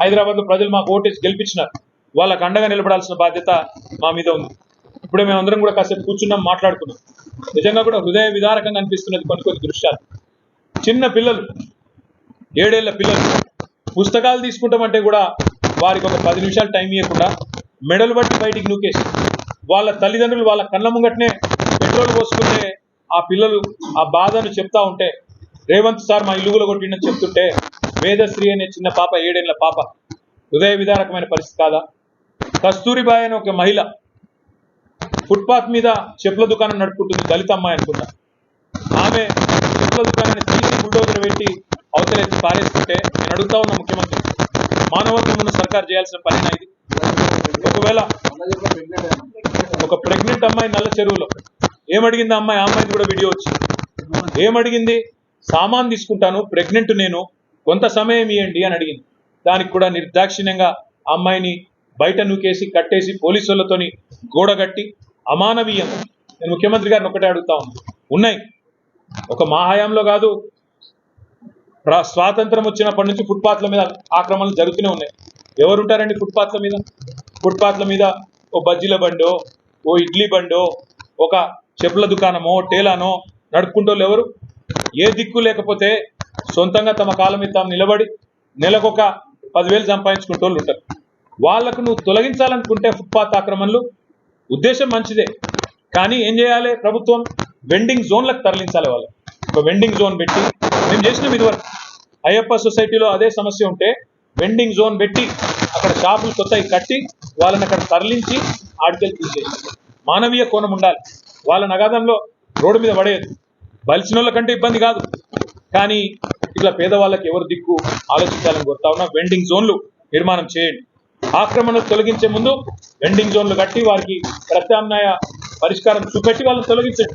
హైదరాబాద్లో ప్రజలు మాకు ఓటేసి గెలిపించినారు. వాళ్ళకు అండగా నిలబడాల్సిన బాధ్యత మా మీద ఉంది. ఇప్పుడే మేమందరం కూడా కాసేపు కూర్చున్నాం మాట్లాడుకున్నాం. నిజంగా కూడా హృదయ విదారకంగా అనిపిస్తున్నది కొన్ని కొన్ని దృశ్యాలు. చిన్న పిల్లలు ఏడేళ్ళ పిల్లలు పుస్తకాలు తీసుకుంటామంటే కూడా వారికి ఒక పది నిమిషాలు టైం ఇవ్వకుండా మెడలు బట్టి బయటికి నూకేసి వాళ్ళ తల్లిదండ్రులు వాళ్ళ కళ్ళ ముంగట్నే పెట్రోల్ పోసుకుంటే ఆ పిల్లలు ఆ బాధను చెప్తా ఉంటే రేవంత్ సార్ మా ఇల్లుగులో కొట్టిండని చెప్తుంటే వేదశ్రీ అనే చిన్న పాప ఏడేళ్ళ పాప హృదయ విదారకమైన పరిస్థితి కాదా? కస్తూరిబాయ్ అనే ఒక మహిళ ఫుట్పాత్ మీద చెప్పుల దుకాణం నడుపుకుంటుంది దళిత అమ్మాయి అనుకుంటా. ఆమె చెప్పుల దుకాణాన్ని తీసి బుల్డోజర్ పెట్టి అవతలేసి పారేస్తుంటే నేను అడుగుతా ఉన్నా ముఖ్యమంత్రి మానవత్వం ఉన్న సర్కార్ చేయాల్సిన పని ఇది? ఒకవేళ ఒక ప్రెగ్నెంట్ అమ్మాయి నల్ల చెరువులో ఏమడిగింది అమ్మాయి? ఆ అమ్మాయిది కూడా వీడియో వచ్చింది. ఏమడిగింది? సామాన్ తీసుకుంటాను ప్రెగ్నెంట్ నేను కొంత సమయం ఇవ్వండి అని అడిగింది. దానికి కూడా నిర్దాక్షిణ్యంగా అమ్మాయిని బయట నూకేసి కట్టేసి పోలీసులతోని గోడగట్టి అమానవీయం. నేను ముఖ్యమంత్రి గారిని ఒకటే అడుగుతా ఉన్నాను ఉన్నాయి. ఒక మాహాయంలో కాదు ప్ర- స్వాతంత్రం వచ్చినప్పటి నుంచి ఫుట్పాత్ల మీద ఆక్రమణలు జరుగుతూనే ఉన్నాయి. ఎవరు ఉంటారండి ఫుట్పాత్ల మీద? ఫుట్పాత్ల మీద ఓ బజ్జీల బండో ఓ ఇడ్లీ బండో ఒక చెప్పుల దుకాణమో టేలానో నడుపుకుంటోళ్ళు ఎవరు? ఏ దిక్కు లేకపోతే సొంతంగా తమ కాలం మీద తాము నిలబడి నెలకొక పదివేలు సంపాదించుకుంటూ ఉంటారు. వాళ్ళకు నువ్వు తొలగించాలనుకుంటే ఫుట్పాత్ ఆక్రమణలు ఉద్దేశం మంచిదే. కానీ ఏం చేయాలి ప్రభుత్వం? వెండింగ్ జోన్లకు తరలించాలి వాళ్ళు. ఒక వెండింగ్ జోన్ పెట్టి మేము చేసినాం ఇదివరకు అయ్యప్ప సొసైటీలో అదే సమస్య ఉంటే వెండింగ్ జోన్ పెట్టి అక్కడ షాపులు కొత్తవి కట్టి వాళ్ళని అక్కడ తరలించి ఆడికెళ్ళి తీసేసి మానవీయ కోణం ఉండాలి. వాళ్ళ నగాదంలో రోడ్డు మీద పడేయదు బలిసిన వాళ్ళకంటే ఇబ్బంది కాదు. కానీ ఇట్లా పేదవాళ్ళకి ఎవరు దిక్కు ఆలోచించాలని కోరుతా ఉన్నా వెండింగ్ జోన్లు నిర్మాణం చేయండి. ఆక్రమణలు తొలగించే ముందు వెండింగ్ జోన్లు కట్టి వారికి ప్రత్యామ్నాయ పరిష్కారం చూపెట్టి వాళ్ళని తొలగించండి.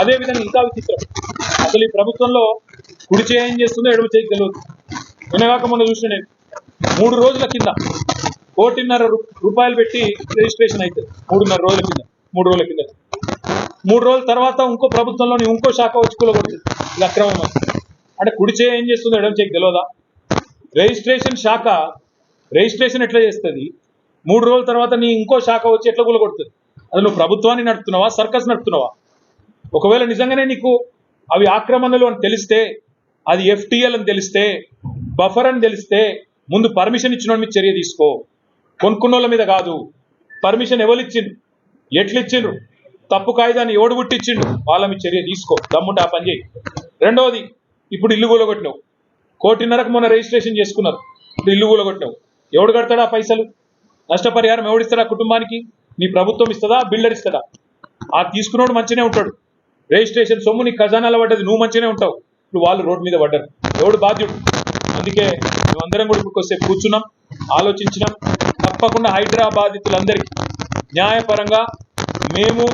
అదే విధంగా ఇంకా విచిత్రం. అసలు ఈ ప్రభుత్వంలో కుడి చేయి ఏం చేస్తుందో ఎడమ చేయి తెలియదు వినగాక మొన్న చూసిన నేను. మూడు రోజుల కింద కోటిన్నర రూపాయలు పెట్టి రిజిస్ట్రేషన్ అవుతుంది మూడున్నర రోజుల కింద మూడు రోజుల కింద. మూడు రోజుల తర్వాత ఇంకో ప్రభుత్వంలోని ఇంకో శాఖ వచ్చి కూలగొడుతుంది. ఇది అక్రమం అంటే కుడి చేయి ఏం చేస్తుందో ఎడమ చేయి తెలియదా రిజిస్ట్రేషన్ శాఖ రిజిస్ట్రేషన్ ఎట్లా చేస్తుంది? మూడు రోజుల తర్వాత నీ ఇంకో శాఖ వచ్చి ఎట్లా కూలగొడుతుంది అది నువ్వు ప్రభుత్వాన్ని నడుపుతున్నావా సర్కస్ నడుపుతున్నావా? ఒకవేళ నిజంగానే నీకు అవి ఆక్రమణలు అని తెలిస్తే అది ఎఫ్టిఎల్ అని తెలిస్తే బఫర్ అని తెలిస్తే ముందు పర్మిషన్ ఇచ్చిన మీద చర్య తీసుకో. కొనుక్కున్న వాళ్ళ మీద కాదు. పర్మిషన్ ఎవరు ఇచ్చిండ్రు ఎట్లు ఇచ్చిండ్రు తప్పు కాయిదాన్ని ఎవడు పుట్టించిండు వాళ్ళ మీద చర్య తీసుకో. దమ్ముంటే ఆ పని చేయి. రెండవది ఇప్పుడు ఇల్లు కూలగొట్టినావు. కోటిన్నరకు మొన్న రిజిస్ట్రేషన్ చేసుకున్నారు. ఇప్పుడు ఇల్లు కూలగొట్టినావు. ఎవడు కడతాడా పైసలు? నష్టపరిహారం ఎవడిస్తాడా కుటుంబానికి? నీ ప్రభుత్వం ఇస్తుందా బిల్డర్ ఇస్తుందా? ఆ తీసుకున్నోడు మంచిగానే ఉంటాడు. రిజిస్ట్రేషన్ సొమ్ము నీ ఖజానాలో పడ్డది నువ్వు మంచిగానే ఉంటావు. ఇప్పుడు వాళ్ళు రోడ్డు మీద పడ్డారు. ఎవడు బాధ్యుడు? అందుకే మేమందరం కూడా ఇప్పుడు కొద్దిసేపు కూర్చున్నాం ఆలోచించినాం. తప్పకుండా హైదరాబాదితులందరికీ న్యాయపరంగా మేము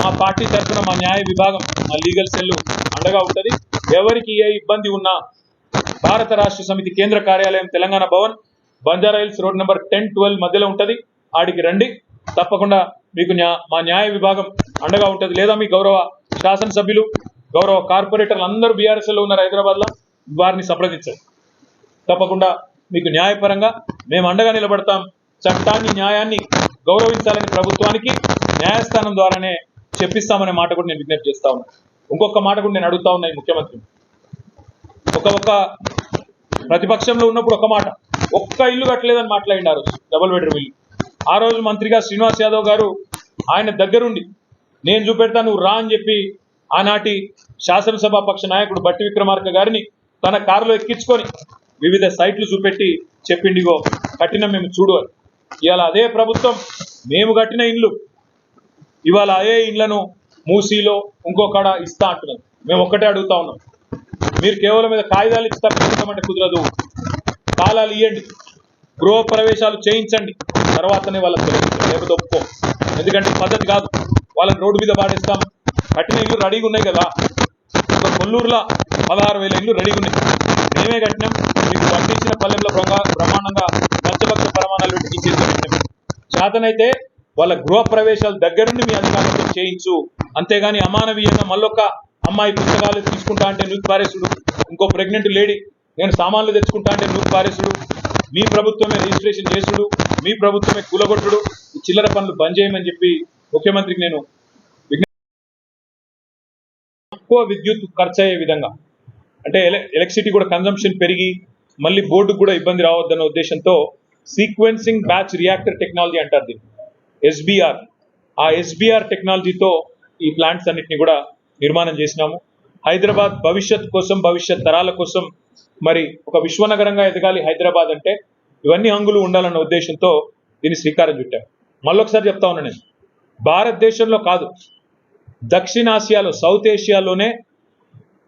మా పార్టీ తరఫున మా న్యాయ విభాగం మా లీగల్ సెల్ అండగా ఉంటుంది. ఎవరికి ఏ ఇబ్బంది ఉన్నా భారత రాష్ట్ర సమితి కేంద్ర కార్యాలయం Telangana Bhavan Banjara hills road number ten twelve మధ్యలో ఉంటుంది. ఆడికి రండి. తప్పకుండా మీకు మా న్యాయ విభాగం అండగా ఉంటుంది. లేదా మీ గౌరవ శాసనసభ్యులు గౌరవ కార్పొరేటర్లు అందరూ బీఆర్ఎస్ ఉన్నారు హైదరాబాద్లో వారిని సంప్రదించండి. తప్పకుండా మీకు న్యాయపరంగా మేము అండగా నిలబడతాం. చట్టాన్ని న్యాయాన్ని గౌరవించాలని ప్రభుత్వానికి న్యాయస్థానం ద్వారానే చెప్పిస్తామనే మాట కూడా నేను విజ్ఞప్తి చేస్తా ఉన్నాను ఇంకొక మాట కూడా నేను అడుగుతా ఉన్నాయి ముఖ్యమంత్రి. ఒక ఒక్క ప్రతిపక్షంలో ఉన్నప్పుడు ఒక మాట ఒక్క ఇల్లు కట్టలేదని మాట్లాడింది ఆ రోజు డబుల్ బెడ్రూమ్ ఇల్లు. ఆ రోజు మంత్రిగా శ్రీనివాస్ యాదవ్ గారు ఆయన దగ్గరుండి నేను చూపెడతాను రా అని చెప్పి ఆనాటి శాసనసభ పక్ష నాయకుడు బట్టి విక్రమార్క గారిని తన కారులో ఎక్కించుకొని వివిధ సైట్లు చూపెట్టి చెప్పిండిగో కట్టిన మేము చూడు అని ఇవాళ అదే ప్రభుత్వం మేము కట్టిన ఇండ్లు. ఇవాళ అదే ఇండ్లను మూసీలో ఇంకొకడ ఇస్తా అంటున్నారు. మేము ఒక్కటే అడుగుతా ఉన్నాం. మీరు కేవలం మీద కాగితాలు ఇచ్చి తప్పించమంటే కుదరదు. కాలాలు ఇవ్వండి గృహ ప్రవేశాలు చేయించండి. తర్వాతనే వాళ్ళకి తొలగించండి లేకపోతే ఒప్పుకో. ఎందుకంటే పద్ధతి కాదు. వాళ్ళని రోడ్డు మీద పాడేస్తాం కట్టిన ఇల్లు రెడీగా ఉన్నాయి కదా. ఒక కొల్లూరులో పదహారు వేల ఇల్లు రెడీగా ఉన్నాయి. మేమే కట్టినాం. మీకు పండించిన పల్లెంలో బ్రహ్మ- బ్రహ్మాండంగా పంచభక్ష ప్రమాణాలు పెట్టి ఇచ్చేసి చేతనైతే వాళ్ళ గృహ ప్రవేశాలు దగ్గరుండి మీ అధికారులతో చేయించు. అంతేగాని అమానవీయంగా మళ్ళొక్క అమ్మాయి పుస్తకాలు తీసుకుంటా అంటే నూతి పారేసుడు. ఇంకో ప్రెగ్నెంట్ లేడీ నేను సామాన్లు తెచ్చుకుంటా అంటే నూతి పారేసుడు. మీ ప్రభుత్వమే రిజిస్ట్రేషన్ చేసుడు మీ ప్రభుత్వమే కూలగొట్టుడు ఈ చిల్లర పనులు బంద్ చేయమని చెప్పి ముఖ్యమంత్రికి నేను తక్కువ విద్యుత్ ఖర్చు అయ్యే విధంగా. అంటే ఎలక్ట్రిసిటీ కూడా కన్జంప్షన్ పెరిగి మళ్ళీ బోర్డుకు కూడా ఇబ్బంది రావద్దన్న ఉద్దేశంతో సీక్వెన్సింగ్ బ్యాచ్ రియాక్టర్ టెక్నాలజీ అంటారు దీన్ని. ఎస్బీఆర్ ఆ ఎస్బీఆర్ టెక్నాలజీతో ఈ ప్లాంట్స్ అన్నిటిని కూడా నిర్మాణం చేసినాము. హైదరాబాద్ భవిష్యత్ కోసం భవిష్యత్ తరాల కోసం మరి ఒక విశ్వనగరంగా ఎదగాలి హైదరాబాద్ అంటే ఇవన్నీ హంగులు ఉండాలన్న ఉద్దేశంతో దీన్ని శ్రీకారం చుట్టాం. మళ్ళొకసారి చెప్తా ఉన్నా నేను. భారతదేశంలో కాదు దక్షిణాసియాలో సౌత్ ఏషియాలోనే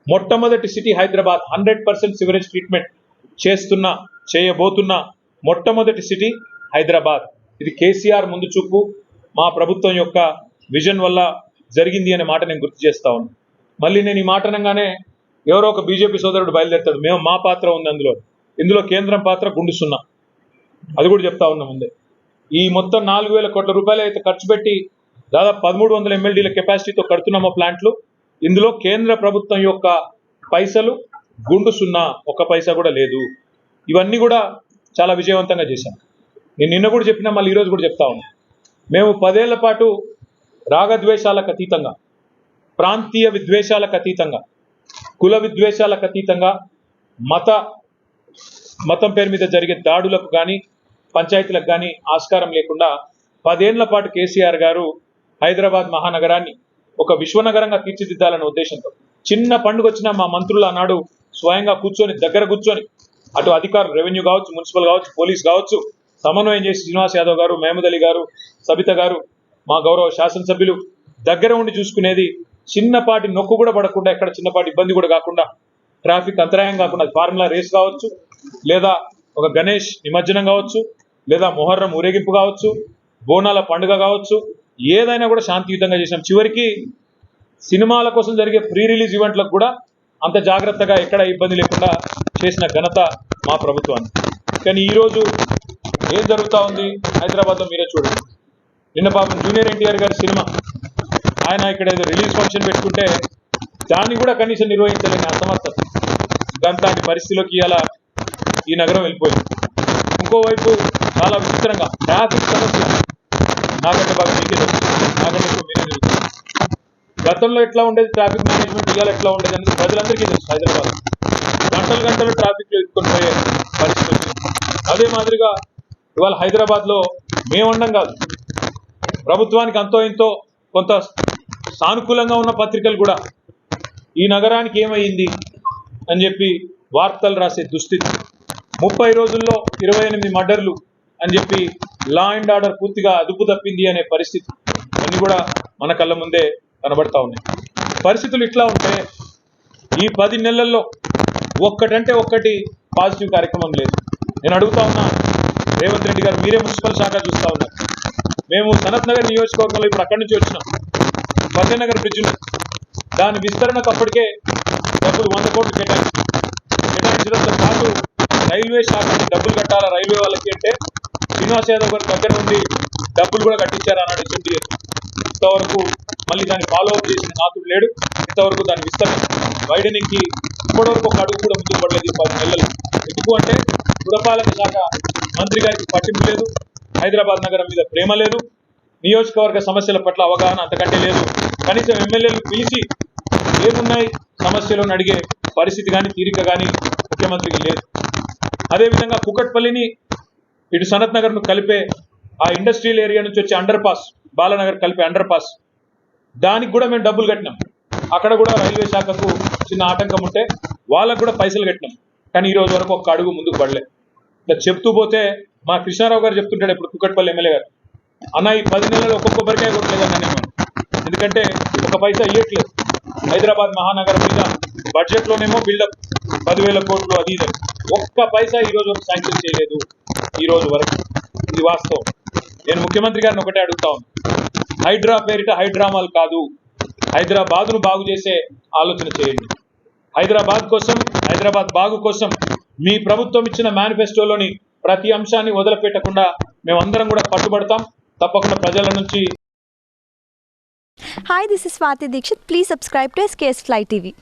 మొట్టమొదటి city Hyderabad. Hundred percent sewerage treatment చేస్తున్న చేయబోతున్న మొట్టమొదటి సిటీ హైదరాబాద్. ఇది కేసీఆర్ ముందు చూపు మా ప్రభుత్వం యొక్క విజన్ వల్ల జరిగింది అనే మాట నేను గుర్తు చేస్తా ఉన్నాను మళ్ళీ నేను ఈ మాట అనగానే ఎవరో ఒక బీజేపీ సోదరుడు బయలుదేరుతాడు. మేము మా పాత్ర ఉంది అందులో. ఇందులో కేంద్రం పాత్ర గుండు సున్నా. అది కూడా చెప్తా ఉన్నా ముందే. ఈ మొత్తం నాలుగు వేల కోట్ల రూపాయలు అయితే ఖర్చు పెట్టి దాదాపు పదమూడు వందల ఎంఎల్డీల కెపాసిటీతో కడుతున్నామో ప్లాంట్లు. ఇందులో కేంద్ర ప్రభుత్వం యొక్క పైసలు గుండు సున్నా ఒక్క పైసా కూడా లేదు. ఇవన్నీ కూడా చాలా విజయవంతంగా చేశాం. నేను నిన్న కూడా చెప్పినా మళ్ళీ ఈరోజు కూడా చెప్తా ఉన్నా. మేము పదేళ్ళ పాటు రాగద్వేషాలకు అతీతంగా ప్రాంతీయ విద్వేషాలకు అతీతంగా కుల విద్వేషాలకు అతీతంగా మత మతం పేరు మీద జరిగే దాడులకు కానీ పంచాయతీలకు కానీ ఆస్కారం లేకుండా పదేళ్ళ పాటు కేసీఆర్ గారు హైదరాబాద్ మహానగరాన్ని ఒక విశ్వనగరంగా తీర్చిదిద్దాలనే ఉద్దేశంతో చిన్న పండుగ వచ్చినా మా మంత్రులు ఆనాడు స్వయంగా కూర్చొని దగ్గర కూర్చొని అటు అధికారులు రెవెన్యూ కావచ్చు మున్సిపల్ కావచ్చు పోలీస్ కావచ్చు సమన్వయం చేసి శ్రీనివాస్ యాదవ్ గారు మహమూద్ అలీ గారు సబిత గారు మా గౌరవ శాసనసభ్యులు దగ్గర ఉండి చూసుకునేది చిన్నపాటి నొక్కు కూడా పడకుండా ఎక్కడ చిన్నపాటి ఇబ్బంది కూడా కాకుండా ట్రాఫిక్ అంతరాయం కాకుండా ఫార్ములా రేస్ కావచ్చు లేదా ఒక గణేష్ నిమజ్జనం కావచ్చు లేదా మొహర్రం ఊరేగింపు కావచ్చు బోనాల పండుగ కావచ్చు ఏదైనా కూడా శాంతియుతంగా చేసినాం చివరికి సినిమాల కోసం జరిగే ప్రీ రిలీజ్ ఈవెంట్లకు కూడా అంత జాగ్రత్తగా ఎక్కడ ఇబ్బంది లేకుండా చేసిన ఘనత మా ప్రభుత్వానికి. కానీ ఈరోజు ఏం జరుగుతూ ఉంది? హైదరాబాద్లో మీరే చూడండి. నిన్న పాపం జూనియర్ ఎన్టీఆర్ గారి సినిమా. ఆయన ఇక్కడ ఏదో రిలీజ్ ఫంక్షన్ పెట్టుకుంటే దాన్ని కూడా కనీసం నిర్వహించలేని అసమర్థత దాంట్లాంటి పరిస్థితిలోకి ఇలా ఈ నగరం వెళ్ళిపోయింది. ఇంకోవైపు చాలా విచిత్రంగా ట్రాఫిక్ సమస్య. నాకంటే బాగా మీకే నాకంటే ఎక్కువ మీరే తెలుసు. గతంలో ఎట్లా ఉండేది ట్రాఫిక్ మేనేజ్మెంట్ ఇవాళ ఎట్లా ఉండేది అనేది ప్రజలందరికీ తెలుసు హైదరాబాద్ గంటలు గంటలు ట్రాఫిక్లో పోయే పరిస్థితి అదే మాదిరిగా ఇవాళ హైదరాబాద్లో మేమండం కాదు. ప్రభుత్వానికి అంతో ఇంతో కొంత సానుకూలంగా ఉన్న పత్రికలు కూడా ఈ నగరానికి ఏమైంది అని చెప్పి వార్తలు రాసే దుస్థితి. ముప్పై రోజుల్లో ఇరవై ఎనిమిది మర్డర్లు అని చెప్పి లా అండ్ ఆర్డర్ పూర్తిగా అదుపు తప్పింది అనే పరిస్థితి అన్ని కూడా మన కళ్ళ ముందే కనబడతా ఉన్నాయి. పరిస్థితులు ఇట్లా ఉంటే ఈ పది నెలల్లో ఒక్కటంటే ఒక్కటి పాజిటివ్ కార్యక్రమం లేదు. నేను అడుగుతా ఉన్నా రేవంత్ రెడ్డి గారు మీరే మున్సిపల్ శాఖ చూస్తూ ఉన్నారు. మేము సనత్ నగర్ నియోజకవర్గంలో ఇప్పుడు అక్కడి నుంచి వచ్చినాం. ఫతేనగర్ బ్రిడ్జ్ దాని విస్తరణకు అప్పటికే డబ్బులు వంద కోట్లు కేటాయించారు కేటాయించడంతో పాటు రైల్వే శాఖకి డబ్బులు కట్టాలా రైల్వే వాళ్ళకి అంటే శ్రీనివాస్ యాదవ్ గారి దగ్గర నుండి డబ్బులు కూడా కట్టించారు అన్నాడు అసెంబ్లీ ఇంతవరకు మళ్ళీ దాన్ని ఫాలో అప్ చేసిన నాతుడు లేడు. ఇంతవరకు దాని విస్తరణ వైడనింగ్కి ఇప్పటివరకు ఒక అడుగు కూడా ముందుకు పడలేదు ఈ పది నెలలు. ఎందుకు అంటే పురపాలక శాఖ మంత్రి గారికి పట్టింపు లేదు. హైదరాబాద్ నగరం మీద ప్రేమ లేదు. నియోజకవర్గ సమస్యల పట్ల అవగాహన అంతకంటే లేదు. కనీసం ఎమ్మెల్యేలు పిలిచి ఏమున్నాయి? సమస్యలను అడిగే పరిస్థితి కానీ తీరిక కానీ ముఖ్యమంత్రికి లేదు. అదేవిధంగా కుకట్పల్లిని ఇటు సనత్ నగర్ను కలిపే ఆ ఇండస్ట్రియల్ ఏరియా నుంచి వచ్చే అండర్ పాస్ బాలనగర్ కలిపే అండర్ పాస్ దానికి కూడా మేము డబ్బులు కట్టినాం. అక్కడ కూడా రైల్వే శాఖకు చిన్న ఆటంకం ఉంటే వాళ్ళకు కూడా పైసలు కట్టినాం. కానీ ఈ రోజు వరకు ఒక్క అడుగు ముందుకు పడలేదు ఇట్లా చెప్తూ పోతే మా కృష్ణారావు గారు చెప్తుంటాడు ఇప్పుడు కుక్కట్పల్లి ఎమ్మెల్యే గారు అన్న ఈ పది నెలలు ఒక్కొక్క కొట్టలేదు కొట్టలేదన్న నేను. ఎందుకంటే ఒక పైసా ఇవ్వట్లేదు హైదరాబాద్ మహానగరం మీద బడ్జెట్లోనేమో బిల్డప్ పదివేల కోట్లు అది ఇది ఒక్క పైసా ఈరోజు వరకు శాంక్షన్ చేయలేదు ఈ రోజు వరకు. ఇది వాస్తవం. నేను ముఖ్యమంత్రి గారిని ఒకటే అడుగుతా ఉన్నాను హైడ్రా పేరిట హైడ్రామాలు కాదు. హైదరాబాద్ను బాగు చేసే ఆలోచన చేయండి. హైదరాబాద్ కోసం హైదరాబాద్ బాగు కోసం మీ ప్రభుత్వం ఇచ్చిన మేనిఫెస్టోలోని ప్రతి అంశాన్ని వదిలిపెట్టకుండా మేమందరం కూడా పట్టుబడతాం. తప్పకుండా ప్రజల నుంచి hi this is Swati Dixit please subscribe to SKS fly TV